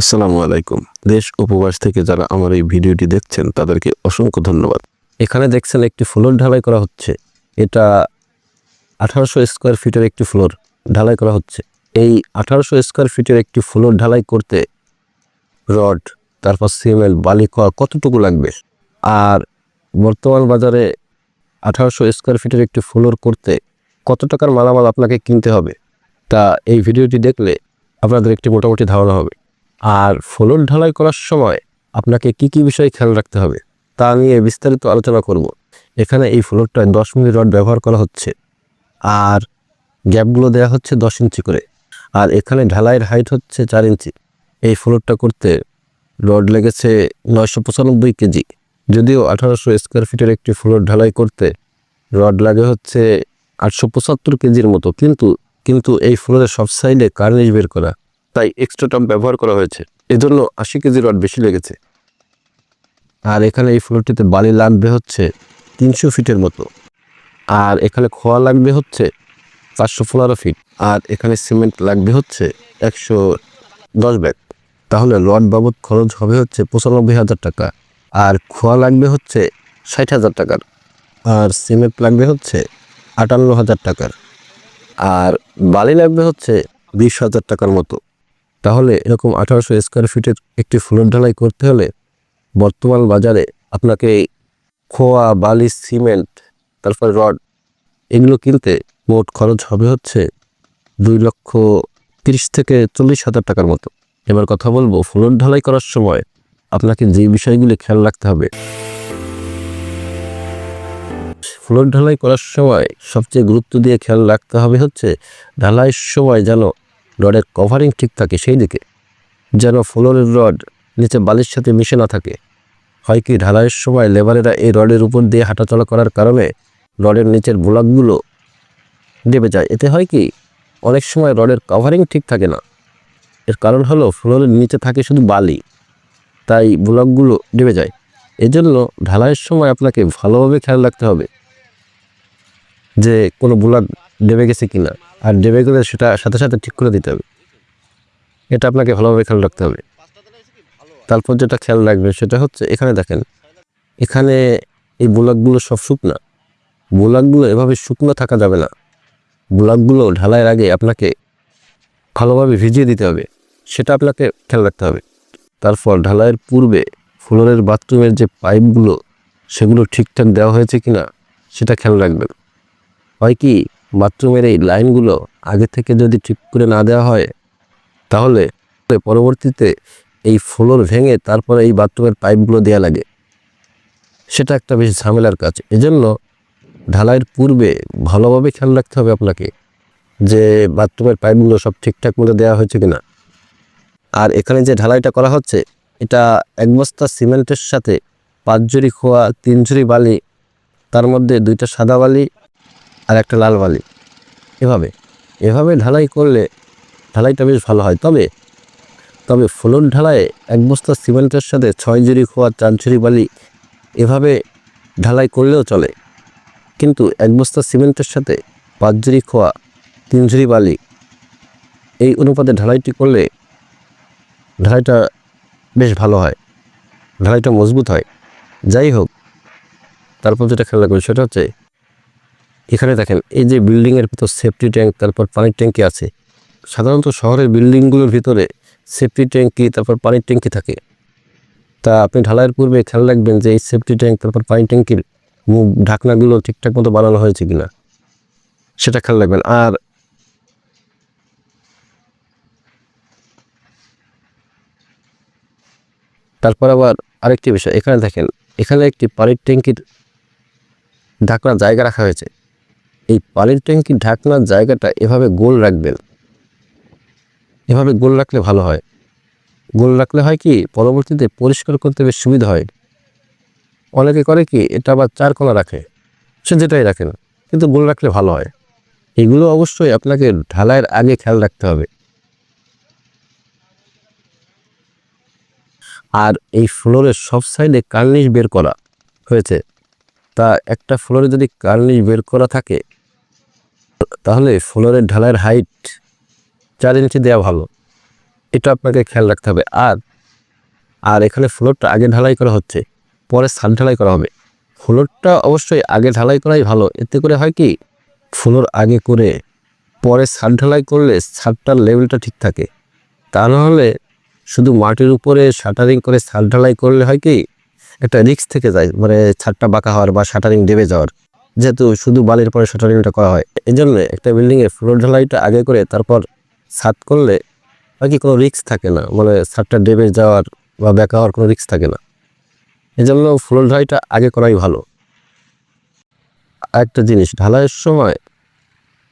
আসসালামু আলাইকুম। দেশ উপবাস থেকে যারা আমার এই ভিডিওটি দেখছেন, তাদেরকে অসংখ্য ধন্যবাদ। এখানে দেখছেন একটি ফ্লোর ঢালাই করা হচ্ছে। এটা আঠারোশো স্কোয়ার ফিটের একটি ফ্লোর ঢালাই করা হচ্ছে। এই আঠারোশো স্কোয়ার ফিটের একটি ফ্লোর ঢালাই করতে রড, তারপর সিমেন্ট, বালি, খোয়া কতটুকু লাগবে? আর বর্তমান বাজারে আঠারোশো স্কোয়ার ফিটের একটি ফ্লোর করতে কত টাকার মালামাল আপনাকে কিনতে হবে? তা এই ভিডিওটি দেখলে আপনাদের একটি মোটামুটি ধারণা হবে। আর ফ্লোর ঢালাই করার সময় আপনাকে কি কি বিষয় খেয়াল রাখতে হবে তা নিয়ে বিস্তারিত আলোচনা করব। এখানে এই ফ্লোরটায় দশ মিলি রড ব্যবহার করা হচ্ছে আর গ্যাপগুলো দেওয়া হচ্ছে দশ ইঞ্চি করে আর এখানে ঢালাইয়ের হাইট হচ্ছে চার ইঞ্চি। এই ফ্লোরটা করতে রড লেগেছে নয়শো পঁচানব্বই কেজি। যদিও আঠারোশো স্কোয়ার ফিটের একটি ফ্লোর ঢালাই করতে রড লাগে হচ্ছে আটশো পঁচাত্তর কেজির মতো। কিন্তু কিন্তু এই ফ্লোরের সব সাইডে কার্নিশ বের করা তাই এক্সট্রা টাম ব্যবহার করা হয়েছে। এজন্য আশি কেজি রড বেশি লেগেছে। আর এখানে এই ফ্লোরটিতে বালি লাগবে হচ্ছে তিনশো ফিটের মতো। আর এখানে খোয়া লাগবে হচ্ছে চারশো পনেরো ফিট। আর এখানে সিমেন্ট লাগবে হচ্ছে একশো দশ ব্যাগ। তাহলে রড বাবদ খরচ হবে হচ্ছে পঁচানব্বই হাজার টাকা। আর খোয়া লাগবে হচ্ছে ষাট হাজার টাকার। আর সিমেন্ট লাগবে হচ্ছে আটান্ন হাজার টাকার। আর বালি লাগবে হচ্ছে বিশ হাজার টাকার মতো। তাহলে এরকম আঠারোশো স্কোয়ার ফিটের একটি ফ্লোর ঢালাই করতে হলে বর্তমান বাজারে আপনাকে খোয়া বালি সিমেন্ট, তারপর রড এগুলো কিনতে মোট খরচ হবে হচ্ছে দুই লক্ষ তিরিশ থেকে চল্লিশ হাজার টাকার মতো। এবার কথা বলব ফ্লোর ঢালাই করার সময় আপনাকে যে বিষয়গুলি খেয়াল রাখতে হবে। ফ্লোর ঢালাই করার সময় সবচেয়ে গুরুত্ব দিয়ে খেয়াল রাখতে হবে হচ্ছে ঢালাইয়ের সময় যেন রডের কভারিং ঠিক থাকে সেই দিকে। যেন ফ্লোরের রড নিচে বালির সাথে মিশে না থাকে। হয় কি ঢালাইয়ের সময় লেবারেরা এই রডের উপর দিয়ে হাঁটাচলা করার কারণে রডের নিচের ব্লকগুলো দেবে যায়। এতে হয় কি অনেক সময় রডের কভারিং ঠিক থাকে না। এর কারণ হলো ফ্লোরের নিচে থাকে শুধু বালি, তাই ব্লকগুলো ডেবে যায়। এজন্য ঢালাইয়ের সময় আপনাকে ভালোভাবে খেয়াল রাখতে হবে যে কোনো ব্লক ডেবে গেছে কিনা। আর ডেবে গেলে সেটা সাথে সাথে ঠিক করে দিতে হবে। এটা আপনাকে ভালোভাবে খেয়াল রাখতে হবে। তারপর যেটা খেয়াল রাখবেন সেটা হচ্ছে এখানে দেখেন, এখানে এই ব্লকগুলো সব শুকনা। ব্লকগুলো এভাবে শুকনো থাকা যাবে না। ব্লকগুলো ঢালাইয়ের আগে আপনাকে ভালোভাবে ভিজিয়ে দিতে হবে, সেটা আপনাকে খেয়াল রাখতে হবে। তারপর ঢালাইয়ের পূর্বে ফ্লোরের বাথরুমের যে পাইপগুলো, সেগুলো ঠিকঠাক দেওয়া হয়েছে কিনা, সেটা খেয়াল রাখবেন। হয় কি বাথরুমের এই লাইনগুলো আগে থেকে যদি ঠিক করে না দেওয়া হয়, তাহলে পরবর্তীতে এই ফ্লোর ভেঙে তারপরে এই বাথরুমের পাইপগুলো দেওয়া লাগে। সেটা একটা বেশ ঝামেলার কাজ। এজন্য ঢালাইয়ের পূর্বে ভালোভাবে খেয়াল রাখতে হবে আপনাকে যে বাথরুমের পাইপগুলো সব ঠিকঠাক মতো দেওয়া হয়েছে কিনা। আর এখানে যে ঢালাইটা করা হচ্ছে, এটা এক বস্তা সিমেন্টের সাথে পাঁচ জুড়ি খোয়া, তিন জুড়ি বালি, তার মধ্যে দুইটা সাদা বালি আর একটা লাল বালি। এভাবে এভাবে ঢালাই করলে ঢালাইটা বেশ ভালো হয়। তবে তবে ফ্লোর ঢালাইয়ে এক বস্তা সিমেন্টের সাথে ছয় জুড়ি খোয়া চার বালি এভাবে ঢালাই করলেও চলে। কিন্তু এক বস্তা সিমেন্টের সাথে পাঁচ জুড়ি খোয়া তিন ঝুড়ি বালি এই অনুপাতে ঢালাইটি করলে ঢালাইটা বেশ ভালো হয়, ঢালাইটা মজবুত হয়। যাই হোক, তারপর যেটা খেয়াল রাখবেন সেটা হচ্ছে এখানে দেখেন, এই যে বিল্ডিংয়ের ভিতর সেফটি ট্যাঙ্ক তারপর পানির ট্যাঙ্কি আছে। সাধারণত শহরের বিল্ডিংগুলোর ভিতরে সেফটি ট্যাঙ্কি তারপর পানির ট্যাঙ্কি থাকে। তা আপনি ঢালাইয়ের পূর্বে খেয়াল রাখবেন যে এই সেফটি ট্যাঙ্ক তারপর পানির ট্যাঙ্কির মুখ ঢাকনাগুলো ঠিকঠাক মতো বানানো হয়েছে কিনা। সেটা খেয়াল রাখবেন। আর তারপর আবার আরেকটি বিষয়, এখানে দেখেন, এখানে একটি পানির ট্যাঙ্কির ঢাকনার জায়গা রাখা হয়েছে। এই পানির ট্যাঙ্কির ঢাকনার জায়গাটা এভাবে গোল রাখবেন। এভাবে গোল রাখলে ভালো হয়। গোল রাখলে হয় কি, পরবর্তীতে পরিষ্কার করতে বেশ সুবিধা হয়। অনেকে করে কি, এটা আবার চার কোনা রাখে। সে যেটাই রাখেন কিন্তু গোল রাখলে ভালো হয়। এগুলো অবশ্যই আপনাকে ঢালাইয়ের আগে খেয়াল রাখতে হবে। আর এই ফ্লোরের সব সাইডে কার্নিশ বের করা হয়েছে। তা একটা ফ্লোরে যদি কার্নিশ বের করা থাকে তাহলে ফ্লোরের ঢালাইয়ের হাইট চার ইঞ্চি দেওয়া ভালো। এটা আপনাকে খেয়াল রাখতে হবে। আর আর এখানে ফ্লোরটা আগে ঢালাই করা হচ্ছে, পরে ছাদ ঢালাই করা হবে। ফ্লোরটা অবশ্যই আগে ঢালাই করাই ভালো। এতে করে হয় কি, ফ্লোর আগে করে পরে ছাদ ঢালাই করলে ছাদটার লেভেলটা ঠিক থাকে। তা নাহলে শুধু মাটির উপরে শাটারিং করে ছাদ ঢালাই করলে হয় কি, একটা রিক্স থেকে যায়। মানে ছাদটা বাঁকা হওয়ার বা শাটারিং দেবে যাওয়ার। যেহেতু শুধু বালির পরে শাটারিংটা করা হয়। এই জন্য একটা বিল্ডিংয়ে ফ্লোর ঢালাইটা আগে করে তারপর ছাদ করলে আর কি কোনো রিক্স থাকে না। মানে ছাদটা ডেবে যাওয়ার বা বেঁকা হওয়ার কোনো রিক্স থাকে না। এই জন্য ফ্লোর ঢালাইটা আগে করাই ভালো। একটা জিনিস, ঢালাইয়ের সময়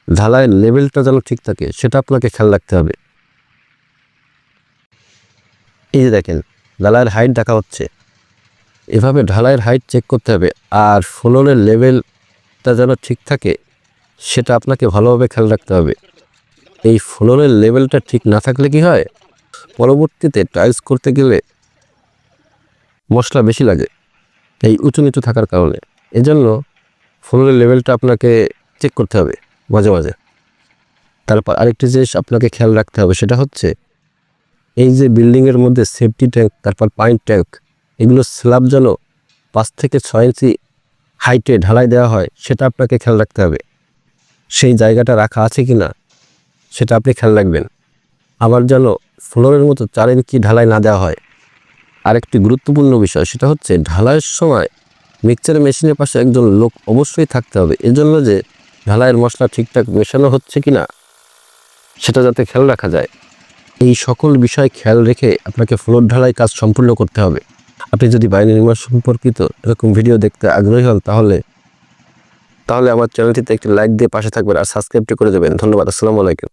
ঢালাইয়ের লেভেলটা যেন ঠিক থাকে, সেটা আপনাকে খেয়াল রাখতে হবে। এই যে দেখেন, ঢালাইয়ের হাইট দেখা হচ্ছে। এভাবে ঢালাইয়ের হাইট চেক করতে হবে। আর ফ্লোরের লেভেলটা যেন ঠিক থাকে, সেটা আপনাকে ভালোভাবে খেয়াল রাখতে হবে। এই ফ্লোরের লেভেলটা ঠিক না থাকলে কি হয়? পরবর্তীতে টাইলস করতে গেলে মশলা বেশি লাগে, এই উঁচু নিচু থাকার কারণে। এজন্য ফ্লোরের লেভেলটা আপনাকে চেক করতে হবে, মাঝে মাঝে। তারপর আরেকটি জিনিস আপনাকে খেয়াল রাখতে হবে, সেটা হচ্ছে এই যে বিল্ডিংয়ের মধ্যে সেফটি ট্যাঙ্ক তারপর পাইপ ট্যাঙ্ক এগুলো স্ল্যাব যেন পাঁচ থেকে ছয় ইঞ্চি হাইটে ঢালাই দেওয়া হয়, সেটা আপনাকে খেয়াল রাখতে হবে। সেই জায়গাটা রাখা আছে কি না সেটা আপনি খেয়াল রাখবেন। আবার যেন ফ্লোরের মতো চার ইঞ্চি ঢালাই না দেওয়া হয়। আরেকটি গুরুত্বপূর্ণ বিষয়, সেটা হচ্ছে ঢালাইয়ের সময় মিক্সচার মেশিনের পাশে একজন লোক অবশ্যই থাকতে হবে। এজন্য যে ঢালাইয়ের মশলা ঠিকঠাক মেশানো হচ্ছে কি না সেটা যাতে খেয়াল রাখা যায়। এই সকল বিষয় খেয়াল রেখে আপনাকে ফ্লোর ঢালাই কাজ সম্পূর্ণ করতে হবে। আপনি যদি বায়ু নির্মাণ সম্পর্কিত এরকম ভিডিও দেখতে আগ্রহী হন তাহলে তাহলে আমার চ্যানেলটিতে একটি লাইক দিয়ে পাশে থাকবেন আর সাবস্ক্রাইবটি করে দেবেন। ধন্যবাদ, আসসালামু আলাইকুম।